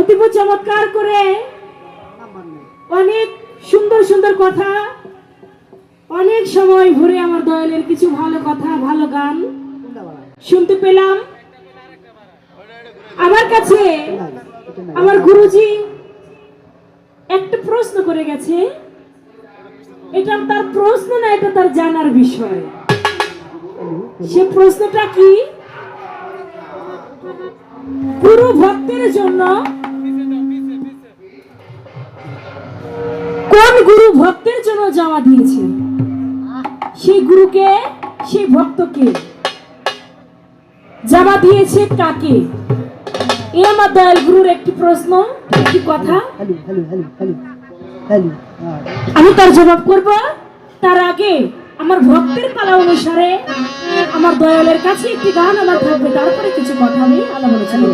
অতীব চমৎকার করে অনেক সুন্দর সুন্দর কথা, অনেক সময় ঘুরে আমার দয়ালের কিছু ভালো কথা, ভালো গান শুনতে পেলাম। আমার কাছে আমার গুরুজি একটা প্রশ্ন করে গেছে, এটা তার প্রশ্ন না, এটা তার জানার বিষয়। সে প্রশ্নটা কি? গুরু ভক্তের জন্য কোন গুরু ভক্তের জন্য জমা দিয়েছে? সেই গুরুকে, সেই ভক্তকে জমা দিয়েছে কাকে? এ আমার দয়াল গুরুর একটি প্রশ্ন, একটি কথা। আমি তার জবাব করব তার আগে আমার ভক্তের পালা অনুসারে আমার দয়ালের কাছে একটি গান আমার থাকবে, তারপরে কিছু কথা আমি আলো আলোচনা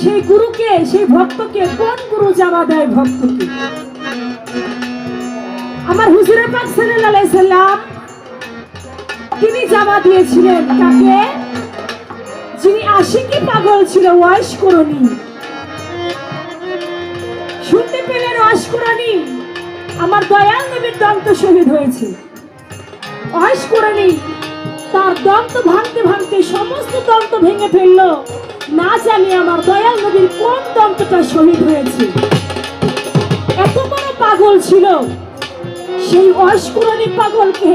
সেই গুরুকে, সেই ভক্তকে, কোন গুরু জামা দেয় ভক্তকে? আমার হুজুরে পাক সাল্লাম, তিনি জামা দিয়েছিলেন কাকে? যিনি আশিকি পাগল ছিল, ওয়াইশ করনি শুনতে পেলেন ওয়াইশ করনি আমার দয়াল নবীর দন্ত শহীদ হয়েছে। অহেস করে তার দন্ত ভাঙতে ভাঙতে সমস্ত দন্ত ভেঙে ফেলল। না জানি আমার দয়াল নদীর কোন দন্তটা শহীদ হয়েছে? এত বড় পাগল ছিল। সেই অস্কুরণী পাগলকে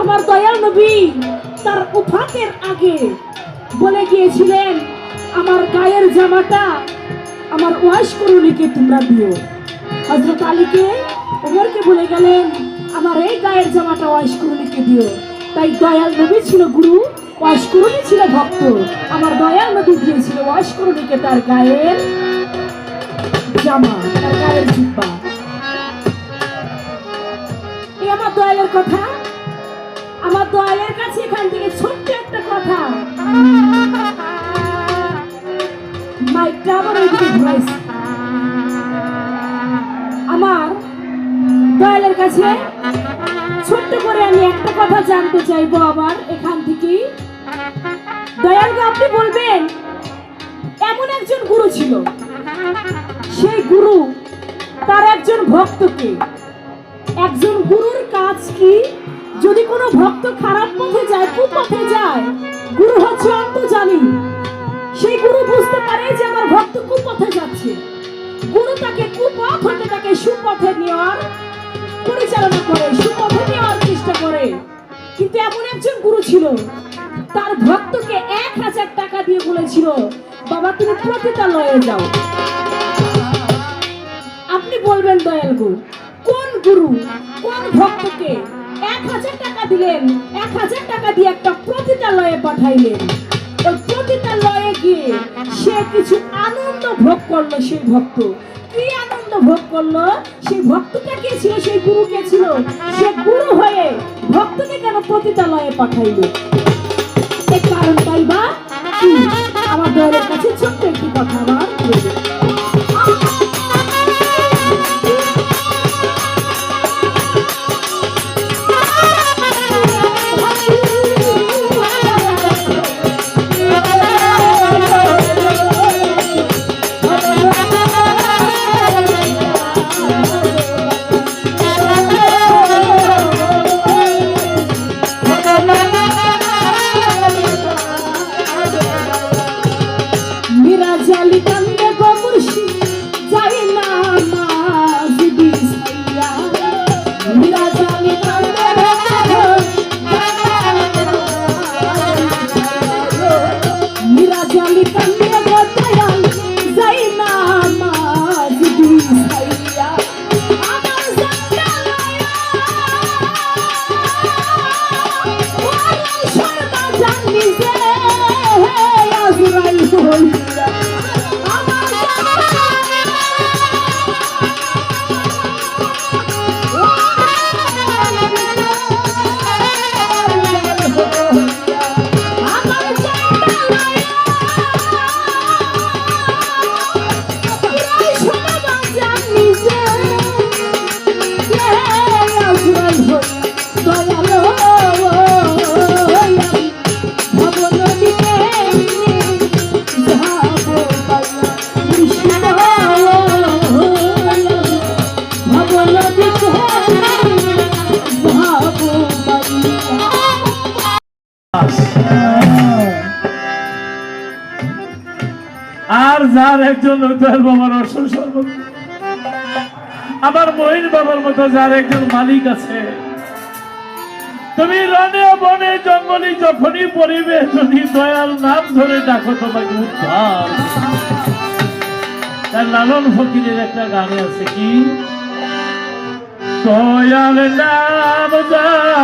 আমার দয়াল নবী তার উফাতের আগে বলে গিয়েছিলেন, আমার গায়ের জামাটা আমার ওয়াসকুরণীকে তোমরা দিও। হজরত আলীকে, ওমরকে বলে গেলেন, আমার এই গায়ের জামাটা ওয়াসকুরণীকে দিও। তাই দয়াল নবী ছিল গুরু। ওয়াসকুরণী ছিল ভক্ত। আমার দয়াল নবী দিয়েছিল ওয়াসকুরণীকে তার গায়ের জামা, তার গায়ের জুব্বা। এই আমার দয়ালের কথা? আমার দয়ালের কাছে এখান থেকে ছোট্ট একটা কথা। মাইকটা আবার ওইদিকে ঘুরাইছে। আমার দয়ালের কাছে ছোট্ট করে আমি একটা কথা জানতে চাইব আবার এখান থেকে দয়ালকে আপনি বলবেন, এমন একজন গুরু ছিল। সেই গুরু তার একজন ভক্তকে, একজন গুরুর কাজ কি? যদি কোনো ভক্ত খারাপ পথে যায় কুপথে যায়, গুরু হচ্ছে অন্তর্জামী সেই গুরু বুঝতে পারে যে আমার ভক্ত কুপথে যাচ্ছে। গুরু তাকে কুপথ হতে তাকে সুপথে নেওয়ার পরিচালনা করে সুপথে নেওয়ার চেষ্টা করে। কিন্তু এমন একজন গুরু ছিল, তার ভক্তকে এক হাজার টাকা দিয়ে বলেছিল, বাবা, তুমি প্রতিতালয়ে যাও। আপনি বলবেন, দয়াল গুরু, কোন গুরু, কোন ভক্তকে এক হাজার টাকা দিলেন, এক হাজার টাকা দিয়ে একটা প্রতিতালয়ে পাঠাইলেন? ওই প্রতিতালয়ে গিয়ে সে কিছু আনন্দ ভোগ করল সেই ভক্ত। কি আনন্দ ভোগ করল? সেই ভক্তটা কে ছিল? সেই গুরু কে ছিল? সে গুরু হয়ে ভক্তকে কেন প্রতিতালয়ে পাঠাইলো? এর কারণটাই বা? আমার দয়ালের কাছে ছোট্ট একটি কথা আমার দয়াল বাবার অসল সর্বত আমার মহিন বাবার মতো যার একজন মালিক আছে। তুমি রনে বনে জঙ্গলে যখনই পড়িবে, যদি দয়াল নাম ধরে ডাকো তোমাকে উদ্ধার। তার লালন ফকিরের একটা গানে আছে কি? দয়াল নাম যান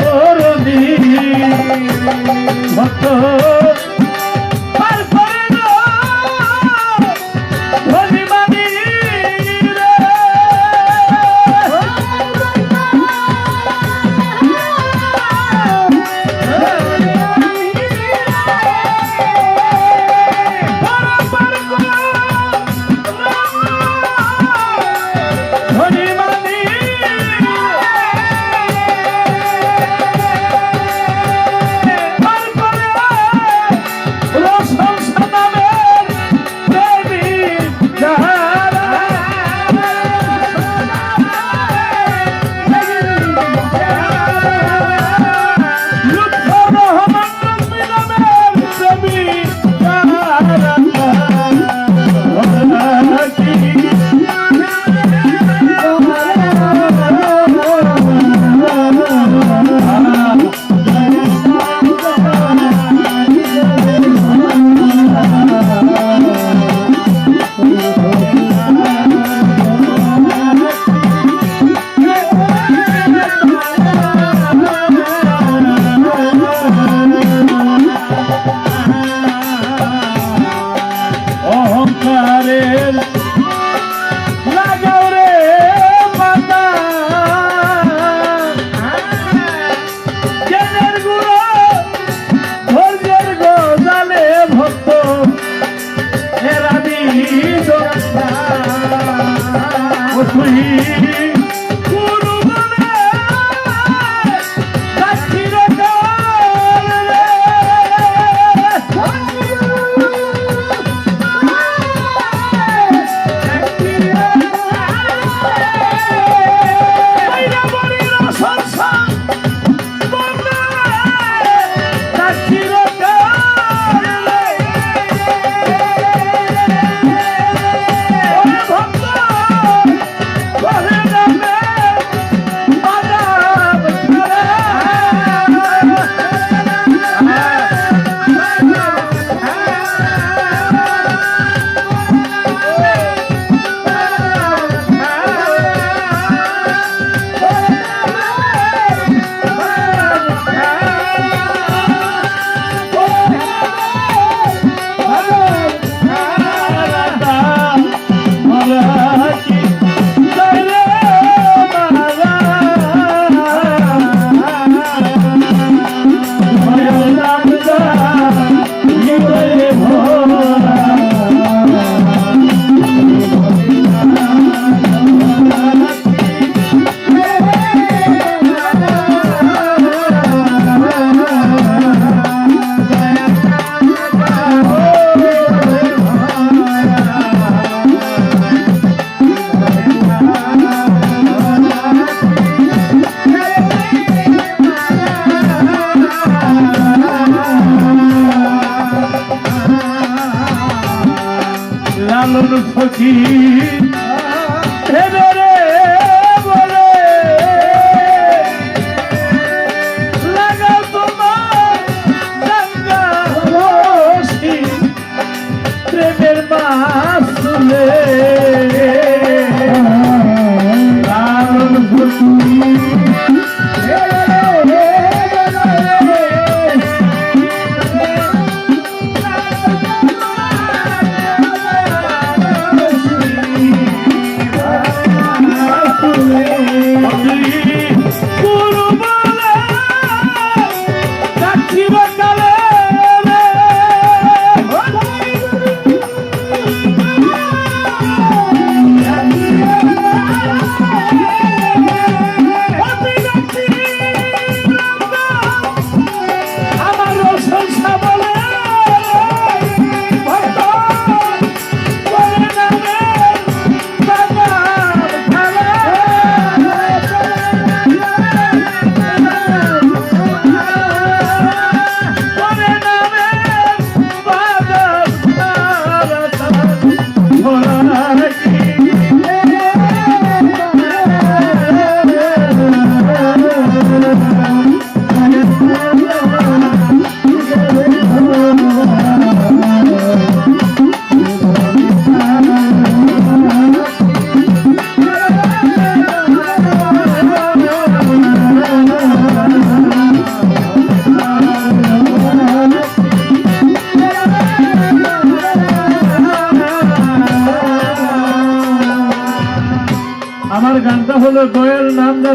করণী ভক্ত রে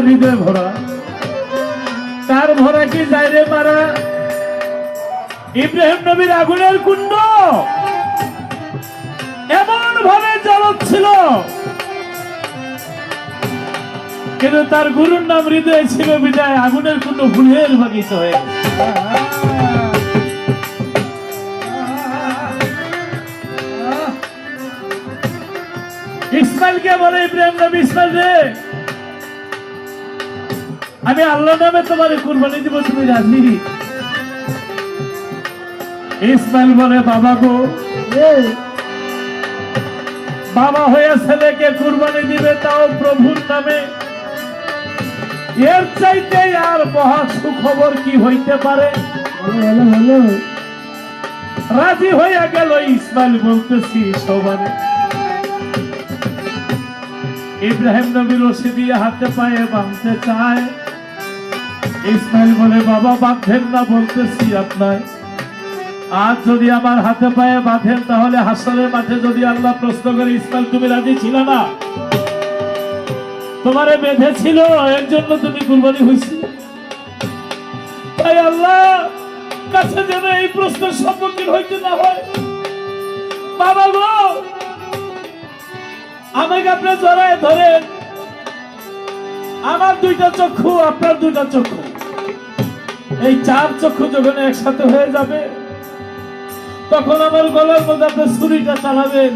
হৃদয় ভরা। তার ভরা কি যাইরে মারা? ইব্রাহিম নবীর আগুনের কুণ্ড। এমন ভাবে জ্বলচ্ছিল কিন্তু তার গুরুর নাম হৃদয় ছিল বিদায়। আগুনের কুণ্ড ফুলের বাগিচা হয়ে। ইসমাইলকে বলে, ইব্রাহিম নবী, ইসমাইল রে আমি আল্লাহ নামে তোমার কুরবানি দিব তুমি রাজি? ইসমাইল বলে বাবা গো বাবা হয়ে ছেলেকে কুরবানি দিবে তাও প্রভুর নামে। এর চাইতে আর মহা সুখবর কি হইতে পারে? রাজি হইয়া গেল ইসমাইল বলতেছি সবারে ইব্রাহিম নবী রশি দিয়ে হাতে পায়ে বাঁধতে চায়। ইসমাইল বলে, বাবা, বাঁধেন না বলতেছি আপনার আজ যদি আমার হাতে পায়ে বাঁধেন, তাহলে হাসরের মাঠে যদি আল্লাহ প্রশ্ন করে, ইসমাইল, তুমি রাজি ছিল না? তোমারে বেঁধেছিল, এর জন্য তুমি কুরবানি হয়েছিল তাই আল্লাহ কাছে যেন এই প্রশ্নের সম্মুখীন হইতে না হয়। বাবা গো, আমাকে আপনি জড়ায় ধরেন। আমার দুইটা চক্ষু, আপনার দুইটা চক্ষু। এই চার চক্ষু যখন একসাথে হয়ে যাবে, তখন আমার গলার মধ্যে আপনি ছুরিটা চালাবেন।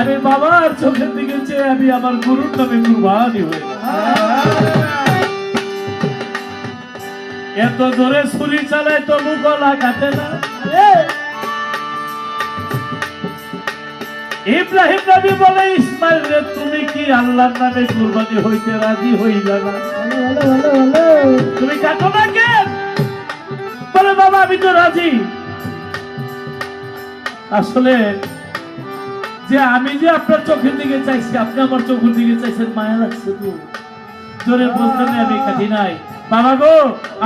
আমি বাবার চোখের দিকে চেয়ে আমি আমার গুরুর নামে কুরবানি হয়ে এত জোরে ছুরি চালায় তবু গলা কাটে না। ইব্রাহিম নবী বলে, ইসমাইল রে, তুমি কি আল্লাহর নামে কুরবানি হইতে রাজি হই যাবা তুমি কাটো না কেন বলে, বাবা, আমি তো রাজি। আসলে যে আমি যে আপনার চোখের দিকে চাইছি, আপনি আমার চোখের দিকে চাইছেন, মায়া লাগছে তো। জোরে নেই, আমি কাটি নাই। বাবা গো,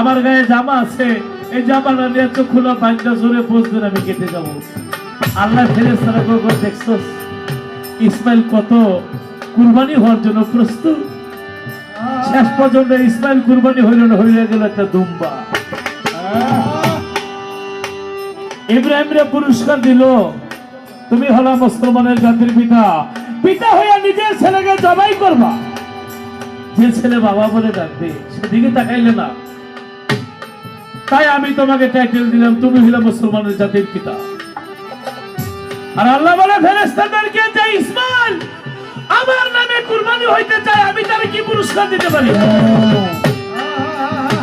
আমার গায়ে জামা আছে, এই জামাটা নিয়ে চোখ খোলা বাইকটা জোরে বুঝবেন আমি কেটে যাব। আল্লাহ ফেরে সারা গো দেখছ ইসমাইল কত কুরবানি হওয়ার জন্য প্রস্তুত। শেষ পর্যন্ত ইসমাইল কুরবানি হইল হইলে গেল একটা দুম্বা। ইব্রাহিমরে পুরস্কার দিল। তুমি হলো মুসলমানের জাতির পিতা। পিতা হইয়া নিজের ছেলেকে জবাই করবা। যে ছেলে বাবা বলে ডাকবে, সেদিকে তাকাইলে না। তাই আমি তোমাকে টাইটেল দিলাম, তুমি হলে মুসলমানের জাতির পিতা। আর আল্লাহ বলে ফেরেস্তাদেরকে যে ইসমাইল আমার নামে কুরবানি হইতে চায়, আমি তার কি পুরস্কার দিতে পারি?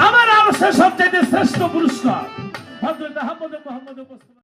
আমার আরও সে সবচাইতে শ্রেষ্ঠ পুরস্কার। হযরত আহমদ মোহাম্মদ